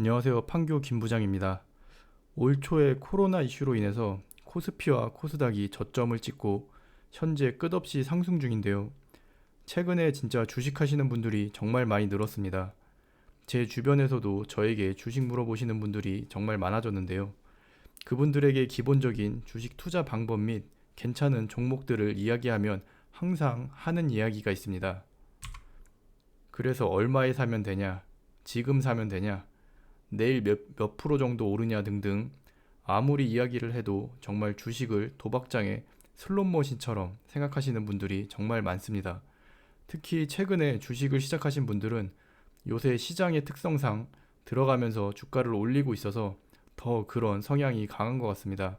안녕하세요. 판교 김 부장입니다. 올 초에 코로나 이슈로 인해서 코스피와 코스닥이 저점을 찍고 현재 끝없이 상승 중인데요. 최근에 진짜 주식하시는 분들이 정말 많이 늘었습니다. 제 주변에서도 저에게 주식 물어보시는 분들이 정말 많아졌는데요. 그분들에게 기본적인 주식 투자 방법 및 괜찮은 종목들을 이야기하면 항상 하는 이야기가 있습니다. 그래서 얼마에 사면 되냐, 지금 사면 되냐, 내일 몇, 몇 프로 정도 오르냐 등등 아무리 이야기를 해도 정말 주식을 도박장의 슬롯머신처럼 생각하시는 분들이 정말 많습니다. 특히 최근에 주식을 시작하신 분들은 요새 시장의 특성상 들어가면서 주가를 올리고 있어서 더 그런 성향이 강한 것 같습니다.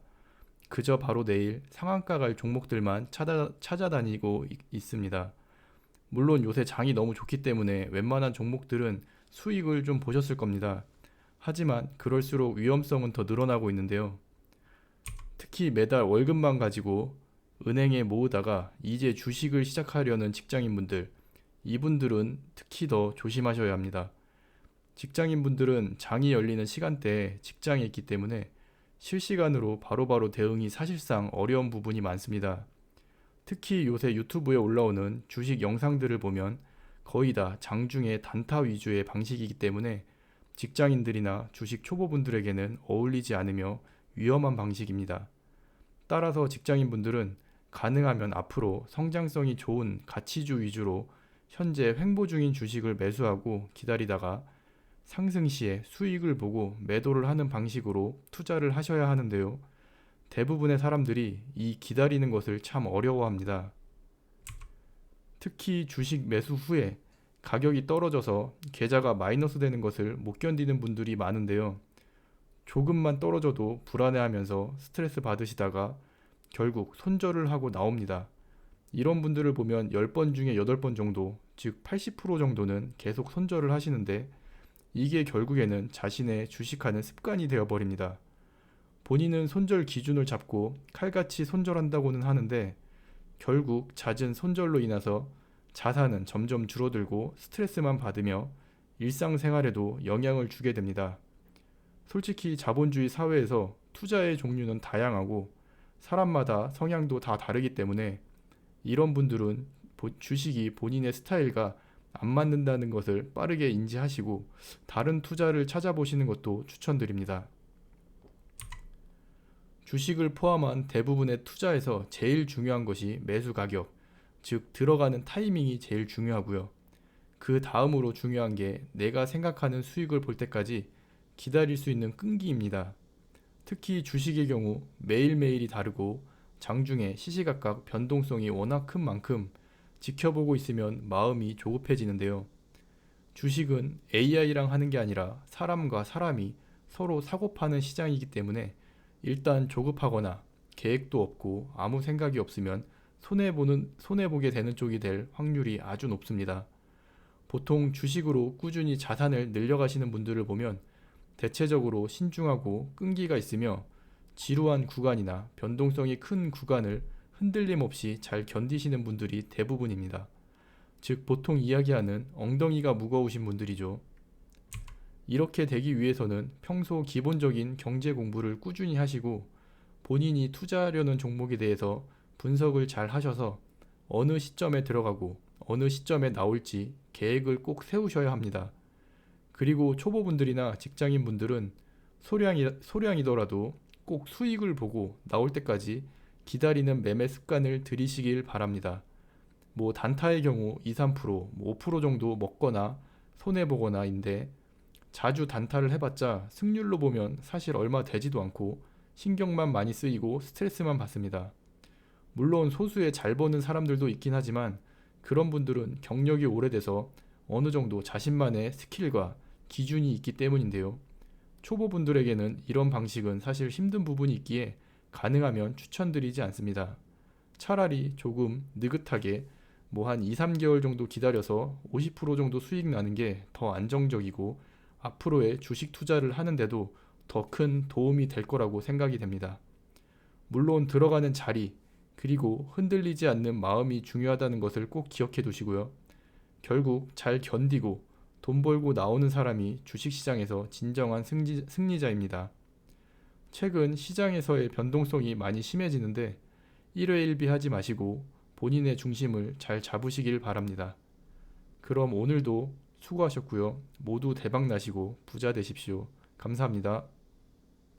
그저 바로 내일 상한가 갈 종목들만 찾아, 찾아다니고 있, 있습니다. 물론 요새 장이 너무 좋기 때문에 웬만한 종목들은 수익을 좀 보셨을 겁니다. 하지만 그럴수록 위험성은 더 늘어나고 있는데요. 특히 매달 월급만 가지고 은행에 모으다가 이제 주식을 시작하려는 직장인분들, 이분들은 특히 더 조심하셔야 합니다. 직장인분들은 장이 열리는 시간대에 직장에 있기 때문에 실시간으로 바로바로 대응이 사실상 어려운 부분이 많습니다. 특히 요새 유튜브에 올라오는 주식 영상들을 보면 거의 다 장중에 단타 위주의 방식이기 때문에 직장인들이나 주식 초보분들에게는 어울리지 않으며 위험한 방식입니다. 따라서 직장인분들은 가능하면 앞으로 성장성이 좋은 가치주 위주로 현재 횡보 중인 주식을 매수하고 기다리다가 상승 시에 수익을 보고 매도를 하는 방식으로 투자를 하셔야 하는데요. 대부분의 사람들이 이 기다리는 것을 참 어려워합니다. 특히 주식 매수 후에 가격이 떨어져서 계좌가 마이너스 되는 것을 못 견디는 분들이 많은데요. 조금만 떨어져도 불안해하면서 스트레스 받으시다가 결국 손절을 하고 나옵니다. 이런 분들을 보면 10번 중에 8번 정도, 즉 80% 정도는 계속 손절을 하시는데 이게 결국에는 자신의 주식하는 습관이 되어버립니다. 본인은 손절 기준을 잡고 칼같이 손절한다고는 하는데 결국 잦은 손절로 인해서 자산은 점점 줄어들고 스트레스만 받으며 일상생활에도 영향을 주게 됩니다. 솔직히 자본주의 사회에서 투자의 종류는 다양하고 사람마다 성향도 다 다르기 때문에 이런 분들은 주식이 본인의 스타일과 안 맞는다는 것을 빠르게 인지하시고 다른 투자를 찾아보시는 것도 추천드립니다. 주식을 포함한 대부분의 투자에서 제일 중요한 것이 매수 가격, 즉 들어가는 타이밍이 제일 중요하고요. 그 다음으로 중요한 게 내가 생각하는 수익을 볼 때까지 기다릴 수 있는 끈기입니다. 특히 주식의 경우 매일매일이 다르고 장중에 시시각각 변동성이 워낙 큰 만큼 지켜보고 있으면 마음이 조급해지는데요. 주식은 AI랑 하는 게 아니라 사람과 사람이 서로 사고 파는 시장이기 때문에 일단 조급하거나 계획도 없고 아무 생각이 없으면 손해 보는, 손해 보게 되는 쪽이 될 확률이 아주 높습니다. 보통 주식으로 꾸준히 자산을 늘려가시는 분들을 보면 대체적으로 신중하고 끈기가 있으며 지루한 구간이나 변동성이 큰 구간을 흔들림 없이 잘 견디시는 분들이 대부분입니다. 즉, 보통 이야기하는 엉덩이가 무거우신 분들이죠. 이렇게 되기 위해서는 평소 기본적인 경제 공부를 꾸준히 하시고 본인이 투자하려는 종목에 대해서 분석을 잘 하셔서 어느 시점에 들어가고 어느 시점에 나올지 계획을 꼭 세우셔야 합니다. 그리고 초보분들이나 직장인분들은 소량이, 소량이더라도 꼭 수익을 보고 나올 때까지 기다리는 매매 습관을 들이시길 바랍니다. 뭐 단타의 경우 2, 3%, 뭐 5% 정도 먹거나 손해보거나인데 자주 단타를 해봤자 승률로 보면 사실 얼마 되지도 않고 신경만 많이 쓰이고 스트레스만 받습니다. 물론 소수의 잘 버는 사람들도 있긴 하지만 그런 분들은 경력이 오래돼서 어느 정도 자신만의 스킬과 기준이 있기 때문인데요. 초보분들에게는 이런 방식은 사실 힘든 부분이 있기에 가능하면 추천드리지 않습니다. 차라리 조금 느긋하게 뭐 한 2, 3개월 정도 기다려서 50% 정도 수익 나는 게 더 안정적이고 앞으로의 주식 투자를 하는데도 더 큰 도움이 될 거라고 생각이 됩니다. 물론 들어가는 자리, 그리고 흔들리지 않는 마음이 중요하다는 것을 꼭 기억해 두시고요. 결국 잘 견디고 돈 벌고 나오는 사람이 주식시장에서 진정한 승리, 승리자입니다. 최근 시장에서의 변동성이 많이 심해지는데 일회일비하지 마시고 본인의 중심을 잘 잡으시길 바랍니다. 그럼 오늘도 수고하셨고요. 모두 대박 나시고 부자 되십시오. 감사합니다.